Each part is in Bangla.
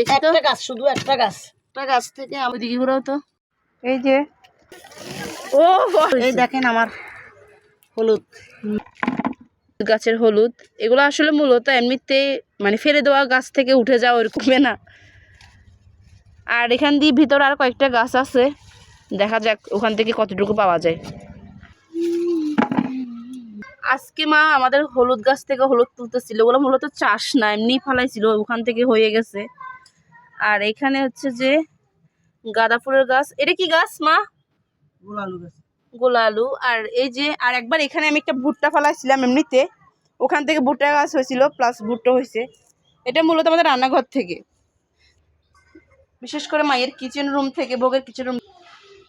একটা গাছ শুধু একটা গাছ। একটা গাছ থেকে আমি দিকে ঘুরাও তো। এই যে। ও এই দেখেন আমার হলুদ গাছের হলুদ। এগুলো আসলে মূলত এমনিতে মানে ফেলে দেওয়া গাছ থেকে উঠে যাওয়া ওরকমে না। আর এখান দিয়ে ভিতরে আর কয়েকটা গাছ আছে। দেখা যাক ওখান থেকে কতটুকু পাওয়া যায়। আজকে মা আমাদের হলুদ গাছ থেকে হলুদ তুলতেছিল। ওগুলো মূলত চাষ না এমনি ফালাইছিল। ওখান থেকে হয়ে গেছে। আর এখানে হচ্ছে যে গাঁদা ফুলের গাছ। এটা কি গাছ মা? গোলালু গাছ। গোলালু। আর এই যে আর একবার এখানে আমি একটা ভুট্টা ফেলাইছিলাম এমনিতে। ওখান থেকে ভুট্টা গাছ হয়েছিল প্লাস ভুট্টা হয়েছে। এটা মূলত আমাদের রান্নাঘর থেকে। বিশেষ করে মায়ের কিচেন রুম থেকে ভোগের কিচেন রুম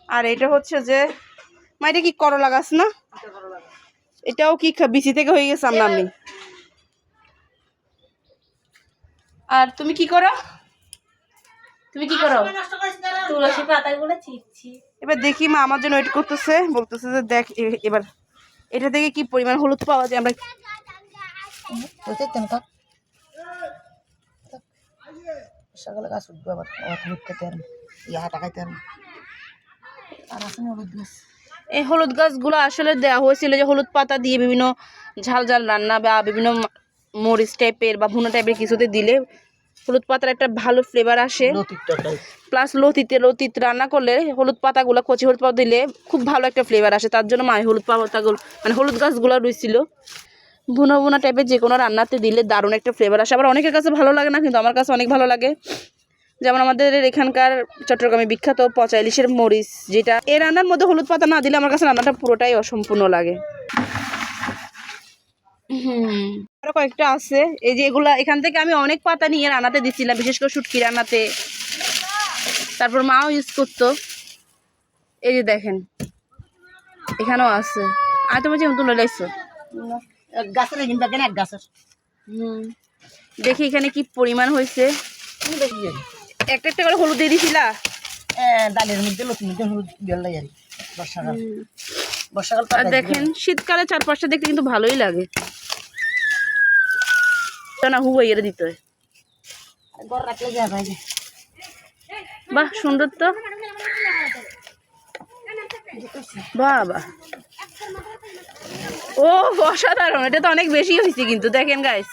আর এটা হচ্ছে যে মা এটা কি করলা গাছ না? এটাও কি বিচি থেকে হয়ে গেছে আমরা আমি। আর তুমি কি করো? তুমি কি করো? তুলসী পাতাগুলো ছিটছি এবার দেখি মা আমার জন্য ওয়েট করতেছে বলতেছে যে দেখ এবার এটা থেকে কি পরিমাণ হলুদ পাওয়া যায় আমরা সকালে গাছ উঠবো আবার আবার হলুদ খেতে আর ইয়া টাকাইতে আর আর আছে হলুদ গাছ। এই হলুদ গাছগুলো আসলে দেওয়া হয়েছিল যে হলুদ পাতা দিয়ে বিভিন্ন ঝাল ঝাল রান্না বা বিভিন্ন মরিচ টাইপের বা ভুনো টাইপের কিছুতে দিলে হলুদ পাতার একটা ভালো ফ্লেভার আসে। প্লাস লতিতে লতিতে রান্না করলে হলুদ পাতাগুলো কচি হলুদ পাতা দিলে খুব ভালো একটা ফ্লেভার আসে। তার জন্য মায়ের হলুদ পাতাগুলো মানে হলুদ গাছগুলো রয়েছিল ভুনো ভুনা টাইপের যে কোনো রান্নাতে দিলে দারুণ একটা ফ্লেভার আসে। আবার অনেকের কাছে ভালো লাগে না কিন্তু আমার কাছে অনেক ভালো লাগে। যেমন আমাদের এখানকার চট্টগ্রামে বিখ্যাত পচা ইলিশের মরিচ যেটা এই রান্নার মধ্যে হলুদ পাতা না দিলে আমার কাছে রান্নাটা পুরোটাই অসম্পূর্ণ লাগে। হুম। আরও কয়েকটা আছে। এই যে এগুলা এখান থেকে আমি অনেক পাতা নিয়ে রান্নাতে দিচ্ছিলাম বিশেষ করে শুটকি রান্নাতে। তারপর মাও ইউজ করতো। এই যে দেখেন এখানেও আছে। আর তুমি যেমন তুলে এক গাছের এক গাছের? হুম। দেখি এখানে কি পরিমাণ হয়েছে। একটা একটা করে হলুদ দিয়ে দিছিলা? এ, ডালের মধ্যে লতির মধ্যে হলুদ আর। বর্ষাকাল বর্ষাকাল আর দেখেন শীতকালে চারপাশটা দেখতে কিন্তু ভালোই লাগে। না হুয়া এর দিতে হয়। বাহ সুন্দর তো। বাবা। ও অসাধারণ। এটা তো অনেক বেশি হয়েছে কিন্তু দেখেন গাইস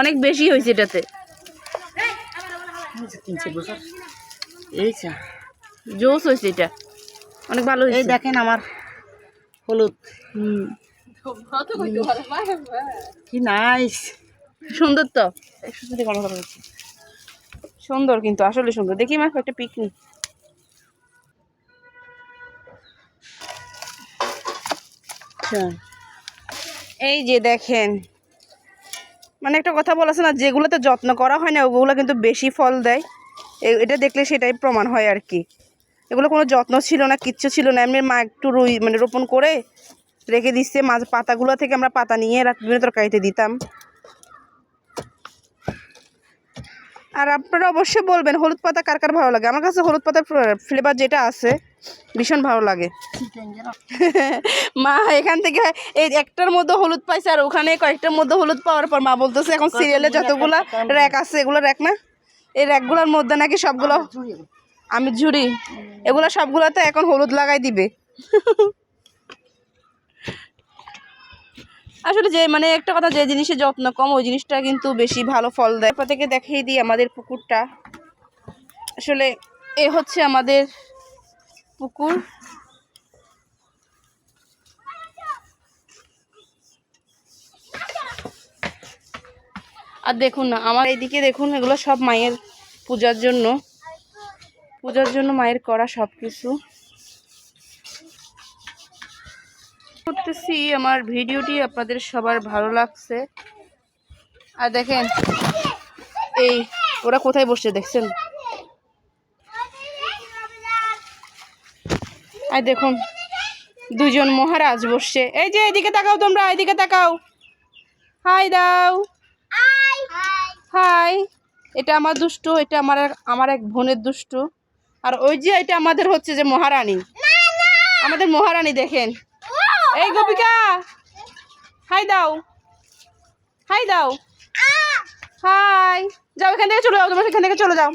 অনেক বেশি হয়েছে এটাতে। জোস হয়েছে এটা। অনেক ভালো এই দেখেন আমার হলুদ। কি নাইস সুন্দর তো। সুন্দর কিন্তু আসলে সুন্দর। দেখি মা একটা পিকনিক এই যে দেখেন মানে একটা কথা বলেছে না যেগুলোতে যত্ন করা হয় না ওগুলো কিন্তু বেশি ফল দেয়। এটা দেখলে সেটাই প্রমাণ হয় আর কি। এগুলো কোনো যত্ন ছিল না কিচ্ছু ছিল না। এমনি মা একটু রুই মানে রোপণ করে রেখে দিচ্ছে। মাছ পাতাগুলো থেকে আমরা পাতা নিয়ে বিভিন্ন তরকারিতে দিতাম। আর আপনারা অবশ্যই বলবেন হলুদ পাতা কার কার ভালো লাগে? আমার কাছে হলুদ পাতার ফ্লেভার যেটা আছে ভীষণ ভালো লাগে। মা এখান থেকে এই একটার মধ্যে হলুদ পাইছে আর ওখানে কয়েকটার মধ্যে হলুদ পাওয়ার পর মা বলতেছে এখন সিরিয়ালে যতগুলো র্যাক আছে এগুলো র্যাক না? এই র্যাকগুলোর মধ্যে নাকি সবগুলো আমি ঝুড়ি। এগুলো সবগুলোতে এখন হলুদ লাগাই দিবে। আসলে যে মানে একটা কথা, যে জিনিসের যত্ন কম, ওই জিনিসটা কিন্তু বেশি ভালো ফল দেয়। এরপর থেকে দেখিয়ে দিই আমাদের পুকুরটা। আসলে এ হচ্ছে আমাদের পুকুর। আর দেখুন না, আমার এইদিকে দেখুন, এগুলো সব মায়ের পূজার জন্য। পূজার জন্য মায়ের করা সব কিছু করতেছি আমার ভিডিওটি আপনাদের সবার ভালো লাগছে। আর দেখেন এই ওরা কোথায় বসছে দেখছেন? আর দেখুন দুজন মহারাজ বসছে। এই যে এদিকে তাকাও তোমরা এদিকে তাকাও। হাই দাও। হাই। এটা আমার দুষ্টু এটা আমার আমার এক বোনের দুষ্টু। আর ওই যে এটা আমাদের হচ্ছে যে মহারানী। আমাদের মহারানী দেখেন। এই গোপিকা হাই দাও। হাই দাও। হাই। যাও এখান থেকে চলে যাও তোমরা এখান থেকে চলে যাও।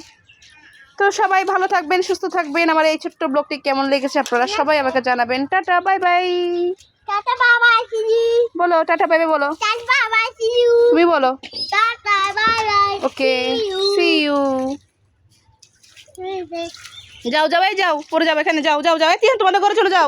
তো সবাই ভালো থাকবেন সুস্থ থাকবেন। আমার এই ছোট্ট ব্লগটি কেমন লেগেছে আপনারা সবাই আমাকে জানাবেন। Tata bye by. টাটা বাবা বলো টাটা বাই বাই বলো। তুমি বলো। Tata bye bye okay see you যাও যাও এই যাও পরে যাও এখানে যাও যাও যাও তোমাদের ঘরে চলে যাও.